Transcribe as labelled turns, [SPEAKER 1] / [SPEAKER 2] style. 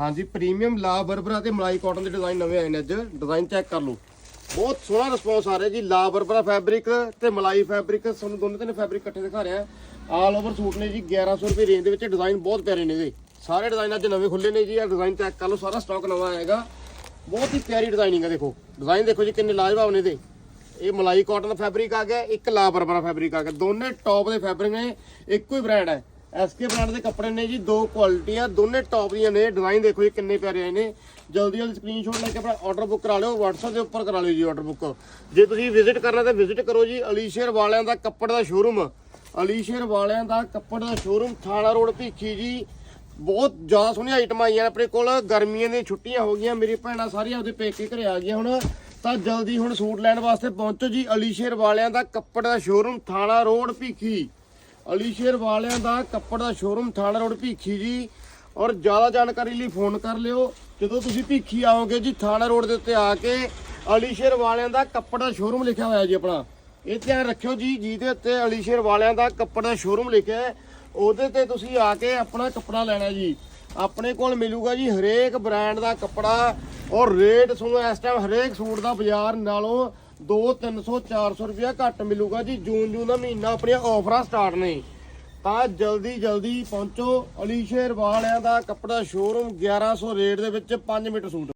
[SPEAKER 1] ਹਾਂਜੀ ਪ੍ਰੀਮੀਅਮ ਲਾ ਬਰਬਰਾ ਤੇ ਮਲਾਈ ਕਾਟਨ ਦੇ ਡਿਜ਼ਾਈਨ ਨਵੇਂ ਆਏ ਨੇ ਅੱਜ। ਡਿਜ਼ਾਈਨ ਚੈੱਕ ਕਰ ਲਓ। ਬਹੁਤ ਸੋਹਣਾ ਰਿਸਪੌਂਸ ਆ ਰਿਹਾ ਜੀ। ਲਾ ਬਰਬਰਾ ਫੈਬਰਿਕ ਤੇ ਮਲਾਈ ਫੈਬਰਿਕ ਤੁਹਾਨੂੰ ਦੋਨੇ ਤਿੰਨ ਫੈਬਰਿਕ ਇਕੱਠੇ ਦਿਖਾ ਰਿਹਾ। ਆਲ ਓਵਰ ਸੂਟ ਨੇ ਜੀ 1100 ਰੁਪਏ ਰੇਂਜ ਦੇ ਵਿੱਚ ਡਿਜ਼ਾਈਨ ਬਹੁਤ ਪਿਆਰੇ ਨੇ ਇਹਦੇ। ਸਾਰੇ ਡਿਜ਼ਾਈਨ ਅੱਜ ਨਵੇਂ ਖੁੱਲੇ ਨੇ ਜੀ। ਇਹ ਡਿਜ਼ਾਈਨ ਚੈੱਕ ਕਰ ਲਓ, ਸਾਰਾ ਸਟਾਕ ਨਵਾਂ ਆਏਗਾ। ਬਹੁਤ ਹੀ ਪਿਆਰੀ ਡਿਜ਼ਾਈਨਿੰਗ ਹੈ ਦੇਖੋ। ਡਿਜ਼ਾਈਨ ਦੇਖੋ ਜੀ, ਕਿੰਨੇ ਲਾਜਵਾਬ ਨੇ ਇਹਦੇ। ਇਹ ਮਲਾਈ ਕਾਟਨ ਦਾ ਫੈਬਰਿਕ ਆ ਗਿਆ, ਇੱਕ ਲਾ ਬਰਬਰਾ ਫੈਬਰਿਕ ਆ ਗਿਆ। ਦੋਨੇ ਟੌਪ ਦੇ ਫੈਬਰਿਕ ਨੇ, ਇੱਕੋ ਹੀ ਬ੍ਰਾਂਡ ਹੈ ਐਸਕੇ ਬ੍ਰਾਂਡ ਦੇ ਕੱਪੜੇ ਨੇ ਜੀ, ਦੋ ਕੁਆਲਿਟੀਆਂ, ਦੋਨੇ ਟੌਪ ਦੀਆਂ ਨੇ। ਡਿਜ਼ਾਈਨ ਦੇਖੋ ਜੀ ਕਿੰਨੇ ਪਿਆਰੇ ਆਏ ਨੇ। ਜਲਦੀ ਜਲਦੀ ਸਕਰੀਨਸ਼ਾਟ ਲੈ ਕੇ ਆਪਣਾ ਆਰਡਰ ਬੁੱਕ ਕਰਾ ਲਿਓ, WhatsApp ਦੇ ਉੱਪਰ ਕਰਾ ਲਿਓ ਜੀ ਆਰਡਰ ਬੁੱਕ ਜੇ ਤੁਸੀਂ ਵਿਜ਼ਿਟ ਕਰਨਾ ਤਾਂ ਵਿਜ਼ਿਟ ਕਰੋ ਜੀ ਅਲੀਸ਼ੇਰ ਵਾਲਿਆਂ ਦਾ ਕੱਪੜ ਦਾ ਸ਼ੋਰੂਮ ਅਲੀਸ਼ੇਰ ਵਾਲਿਆਂ ਦਾ ਕੱਪੜ ਦਾ ਸ਼ੋਰੂਮ ਥਾਣਾ ਰੋਡ ਭੀਖੀ ਜੀ। ਬਹੁਤ ਜ਼ਿਆਦਾ ਸੋਹਣੀਆਂ ਆਈਟਮਾਂ ਆਈਆਂ ਆਪਣੇ ਕੋਲ। ਗਰਮੀਆਂ ਦੀਆਂ ਛੁੱਟੀਆਂ ਹੋ ਗਈਆਂ, ਮੇਰੀ ਭੈਣਾਂ ਸਾਰੀਆਂ ਆਪਦੇ ਪੇਕੇ ਘਰੇ ਆ ਗਈਆਂ ਹੁਣ। ਤਾਂ ਜਲਦੀ ਹੁਣ ਸੂਟ ਲੈਣ ਵਾਸਤੇ ਪਹੁੰਚੋ ਜੀ ਅਲੀਸ਼ੇਰ ਵਾਲਿਆਂ ਦਾ ਕੱਪੜ ਦਾ ਸ਼ੋਰੂਮ ਥਾਣਾ ਰੋਡ ਭੀਖੀ। ਅਲੀਸ਼ੇਰ ਵਾਲਿਆਂ ਦਾ ਕੱਪੜ ਦਾ ਸ਼ੋਰੂਮ ਥਾਣਾ ਰੋਡ ਭੀਖੀ ਜੀ। ਔਰ ਜ਼ਿਆਦਾ ਜਾਣਕਾਰੀ ਲਈ ਫੋਨ ਕਰ ਲਿਓ। ਜਦੋਂ ਤੁਸੀਂ ਭੀਖੀ ਆਓਗੇ ਜੀ ਥਾਣਾ ਰੋਡ ਦੇ ਉੱਤੇ ਆ ਕੇ ਅਲੀਸ਼ੇਰ ਵਾਲਿਆਂ ਦਾ ਕੱਪੜ ਦਾ ਸ਼ੋਰੂਮ ਲਿਖਿਆ ਹੋਇਆ ਜੀ ਆਪਣਾ। ਇਹ ਧਿਆਨ ਰੱਖਿਓ ਜੀ, ਜਿਹਦੇ ਉੱਤੇ ਅਲੀਸ਼ੇਰ ਵਾਲਿਆਂ ਦਾ ਕੱਪੜ ਦਾ ਸ਼ੋਰੂਮ ਲਿਖਿਆ ਹੈ, ਉਹਦੇ ਤੇ ਤੁਸੀਂ ਆ ਕੇ ਆਪਣਾ ਕੱਪੜਾ ਲੈਣਾ ਜੀ। ਆਪਣੇ ਕੋਲ ਮਿਲੂਗਾ ਜੀ ਹਰੇਕ ਬ੍ਰਾਂਡ ਦਾ ਕੱਪੜਾ। ਔਰ ਰੇਟ ਤੁਹਾਨੂੰ ਇਸ ਟਾਈਮ ਹਰੇਕ ਸੂਟ ਦਾ ਬਾਜ਼ਾਰ ਨਾਲੋਂ 2 300 400 ਰੁਪਇਆ ਘੱਟ ਮਿਲੂਗਾ ਜੀ, ਜੂਨ ਜੂਨ ਦਾ ਮਹੀਨਾ ਆਪਣੀਆਂ ਆਫਰਾਂ ਸਟਾਰਟ ਨੇ। ਤਾਂ ਜਲਦੀ ਜਲਦੀ ਪਹੁੰਚੋ ਅਲੀਸ਼ੇਰ ਵਾਲਿਆਂ ਦਾ ਕੱਪੜਾ ਸ਼ੋਰੂਮ 1100 ਰੇਟ ਦੇ ਵਿੱਚ 5 ਮੀਟਰ ਸੂਟ।